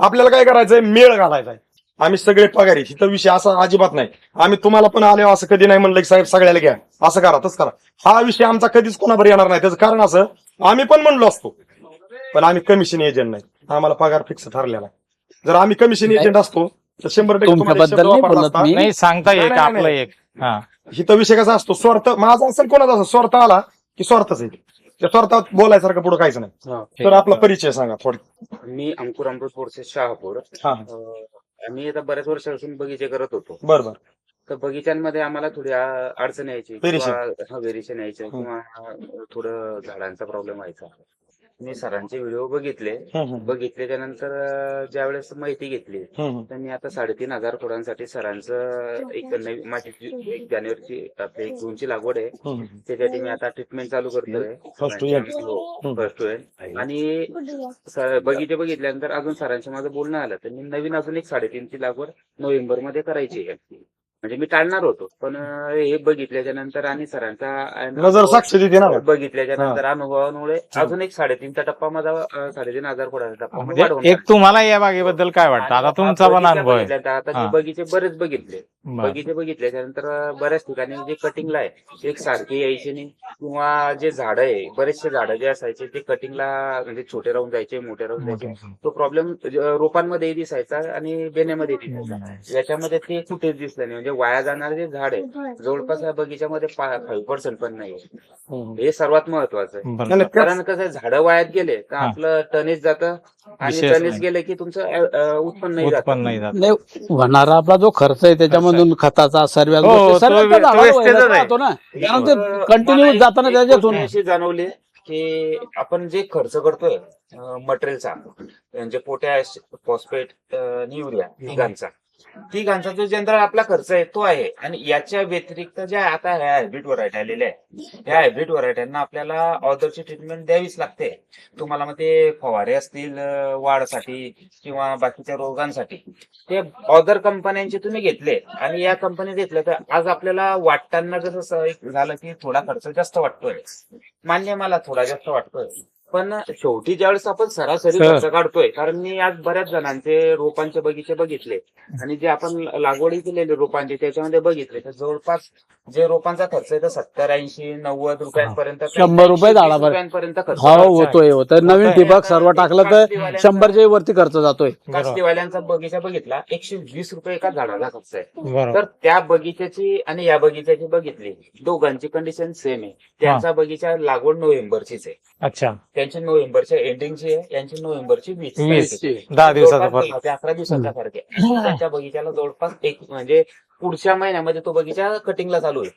आपल्याला काय करायचंय? मेळ घालायचा आहे आम्ही सगळे पगारी इथं विषय असा अजिबात नाही. आम्ही तुम्हाला पण आले असं कधी नाही म्हणलं की साहेब सगळ्याला घ्या. असं करा तसं करा. हा विषय आमचा कधीच कोणावर येणार नाही. त्याचं कारण असं आम्ही पण म्हणलो असतो. पण आम्ही कमिशन एजंट नाही. आम्हाला पगार फिक्स ठरलेला आहे. जर आम्ही कमिशन एजंट असतो तर शंभर टक्के तुम्हाला तुमच्याबद्दल शब्द नाही वापरला बोलत असता. मी. नाही सांगता नाही, एक नाही, आपलं नाही. एक. हा. इथं विषय कसा असतो? स्वार्थ माझा असेल कोणाचा असेल स्वार्थ आला की स्वार्थच आहे. स्वार्थात बोलायसारखं पुढे काहीच नाही. तर आपला परिचय सांगा थोडं. मी अंकुर अमृत बोरसे शहापूर. हा. अं, आम्ही आता बऱ्याच वर्षापासून बगीचे करत होतो. बरं बरं. तर बगिच्यांमध्ये आम्हाला थोडी आ- अडचण यायची Variation. किंवा व्हेरिएशन यायचं किंवा थोडं झाडांचा प्रॉब्लेम व्हायचा. मी सरांचे व्हिडिओ बघितले. हम्म, हम्म, बघितल्याच्या नंतर अं, ज्यावेळेस माहिती घेतली तर मी आता साडेतीन हजार खोडांसाठी सरांचं एक नवी माझी एक जानेवारीची आपली एक जूनची लागवड आहे. त्याच्यासाठी मी आता ट्रीटमेंट चालू करतोय. end. हो फर्स्ट आणि बगीचे बघितल्यानंतर अजून सरांशी माझं बोलणं आलं तर मी नवीन अजून एक साडेतीनची लागवड नोव्हेंबरमध्ये करायची आहे. म्हणजे मी टाळणार होतो. पण हे बघितल्याच्या नंतर आणि सरांचा नजर साक्ष बघितल्याच्या नंतर अनुभवामुळे अजून एक साडेतीनचा टप्पा माझा साडेतीन हजार खोडाचा टप्पा म्हणजे एक तुम्हाला या बागेबद्दल काय वाटतं? आता तुमचा पण अनुभव आता बगीचे बरेच बघितले. बगीचे बघितल्याच्या नंतर बऱ्याच ठिकाणी जे कटिंगला आहे एक सारखी यायची नाही. किंवा जे झाड आहे बरेचसे झाडं जे असायचे ते कटिंगला म्हणजे छोटे राहून जायचे मोठे राहून जायचे. तो प्रॉब्लेम रोपांमध्ये दिसायचा आणि बेण्यामध्ये दिसायचा. याच्यामध्ये ते कुठेच दिसलं नाही. म्हणजे वाया जाणारे जे झाड आहे जवळपास या बगीच्यामध्ये फाईव्ह पर्सेंट पण नाही हे सर्वात महत्वाचं आहे. कारण कसं झाडं वायात गेले तर हा. आपलं टनेज जातं आणि विशेष टनेज नाही. गेलं की तुमचं अ, अ, उत्पन्नही जातं. उत्पन्न नाही जात. नाही होणारा आपला जो खर्च आहे त्याच्यामधून खताचा सर्व हो, तो- तो wastage च आहे. राहतो ना. कारण ते मला एक- जाताना एक त्याच्यातून. गोष्ट अशी जाणवली की आपण जे खर्च करतोय मटेरियलचा म्हणजे पोटॅश फॉस्फेट युरिया तिघांचा तिघांचा जो जनरल आपला खर्च आहे तो आहे. आणि याच्या व्यतिरिक्त ज्या आता ह्या हायब्रिड व्हरायटी आलेल्या आहे ह्या हायब्रिड व्हरायट्यांना आपल्याला ऑदरची ट्रीटमेंट द्यावीच लागते. तुम्हाला मग ते फवारे असतील वाढसाठी किंवा बाकीच्या रोगांसाठी ते ऑदर कंपन्यांचे तुम्ही घेतले आणि या कंपनी घेतल्या तर आज आपल्याला वाटताना कसं झालं की थोडा खर्च जास्त वाटतोय. मान्य मला थोडा जास्त वाटतोय. पण शेवटी ज्यावेळेस आपण सरासरी सर. खर्च काढतोय कारण मी आज बऱ्याच जणांचे रोपांचे बगीचे बघितले आणि जे आपण लागवडी केलेले रोपांचे त्याच्यामध्ये बघितले तर जवळपास जे रोपांचा खर्च आहे तर सत्तर ऐंशी नव्वद रुपयांपर्यंत शंभर रुपये 80 झाडावर. रुपयांपर्यंत खर्च हो. होतोय होतोय नवीन. ठिबक सर्व टाकलं तर शंभरच्या वरती खर्च जातोय. काष्टीवाल्यांचा बगीचा बघितला एकशे वीस रुपये एका झाडाला खर्च आहे तर त्या बगीच्याची आणि या बगीच्याची बघितली दोघांची कंडिशन सेम आहे त्यांचा बगीचा लागवड नोव्हेंबरचीच आहे अच्छा त्यांची नोव्हेंबरच्या एंडिंगची आहे यांची नोव्हेंबरची वीस वीस. तारीख आहे. दहा दिवसाचा जवळपास फरक. दहा ते अकरा दिवसाचा फरक आहे. त्यांच्या बगीच्याला जवळपास एक म्हणजे पुढच्या महिन्यामध्ये तो बगीचा कटिंगला चालू आहे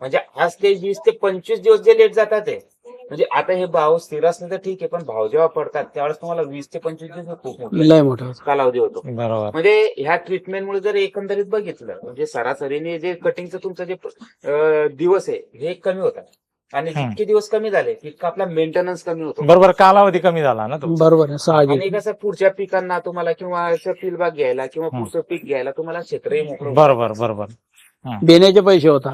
म्हणजे आज ते वीस ते पंचवीस दिवस जे लेट जातात ते म्हणजे आता हे भाव स्थिर असले तर ठीक आहे पण भाव जेव्हा पडतात त्यावेळेस तुम्हाला वीस ते पंचवीस दिवस हे खूप मोठा लय मोठं कालावधी होतो. बरोबर. म्हणजे ह्या ट्रीटमेंटमुळे जर एकंदरीत बघितलं म्हणजे सरासरीने जे कटिंगचं तुमचं जे अं, दिवस आहे हे कमी होतात. आणि. जितके दिवस कमी झाले तितका आपला मेंटेनन्स कमी होतो. बरोबर कालावधी कमी झाला ना तो बरोबर आहे साहजिक आणि कसं पुढच्या पिकांना तुम्हाला किंवा फील्डबाग घ्यायला किंवा. पुढचं पीक घ्यायला तुम्हाला क्षेत्रही मोकळं बरोबर बरोबर. देण्याचे पैसे होता.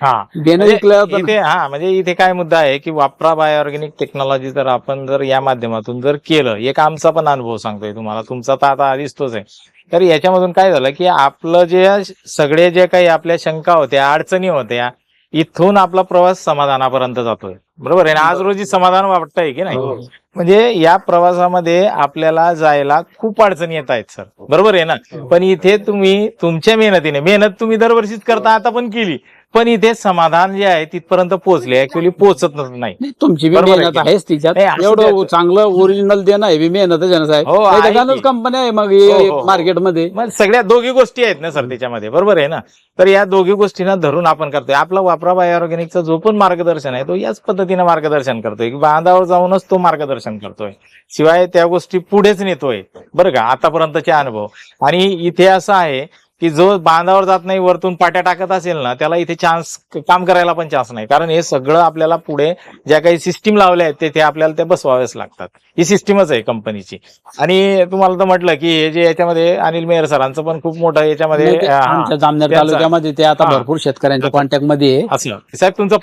हा. देणं म्हणजे विकलं तर इथे हा म्हणजे इथे काय मुद्दा आहे की वापरा बाय ऑर्गॅनिक टेक्नॉलॉजी जर आपण जर या माध्यमातून जर केलं एक आमचा पण अनुभव सांगतोय तुम्हाला तुमचा तर आता आधीच तोच आहे. तर याच्यामधून काय झालं की आपलं जे सगळे जे काही आपल्या शंका होत्या अडचणी होत्या इथून आपला प्रवास समाधानापर्यंत जातोय. बरोबर आहे? ना आज रोजी समाधान वाटतंय की नाही? हो. म्हणजे या प्रवासामध्ये आपल्याला जायला खूप अडचणी येत आहेत सर. बरोबर आहे ना? पण इथे तुम्ही तुमच्या मेहनतीने मेहनत तुम्ही दरवर्षीच करता आता पण केली. पण इथे समाधान जे आहे तिथपर्यंत पोहोचले. ऍक्च्युली पोहोचत नाही. तुमची बी बरोबर आहे मेहनत की? आहेच तिच्यात. नाही, असं एवढं द्यायचं. चांगलं ओरिजिनल देणं आहे बी मेहनतच आहे ना साहेब. हो, आहे नाही की? कंपन्या आहे मग हो, हो, हो. मार्केटमध्ये मग सगळ्या दोघी गोष्टी आहेत ना सर त्याच्यामध्ये. बरोबर आहे ना? तर या दोघी गोष्टींना धरून आपण करतोय. आपला वापरा बाय ऑर्गॅनिकचा जो पण मार्गदर्शन आहे तो याच पद्धतीने मार्गदर्शन करतोय. की बांधावर जाऊनच तो मार्गदर्शन करतोय. शिवाय त्या गोष्टी पुढेच नेतोय. बरं का? आतापर्यंतचे अनुभव. आणि इथे असं आहे की जो बांधावर जात नाही वरतून पाट्या टाकत असेल ना त्याला इथे चान्स काम करायला पण चान्स नाही. कारण हे सगळं आपल्याला पुढे ज्या काही सिस्टीम लावल्या आहेत ते- आपल्याला ते बसवावेच लागतात. ही सिस्टीमच आहे कंपनीची आणि तुम्हाला तर म्हटलं की हे जे याच्यामध्ये अनिल मेहर सरांचं पण खूप मोठं याच्यामध्ये आमच्या जामनेर तालुक्यामध्ये ते आता. भरपूर शेतकऱ्यांच्या कॉन्टॅक्टमध्ये साहेब तुमचा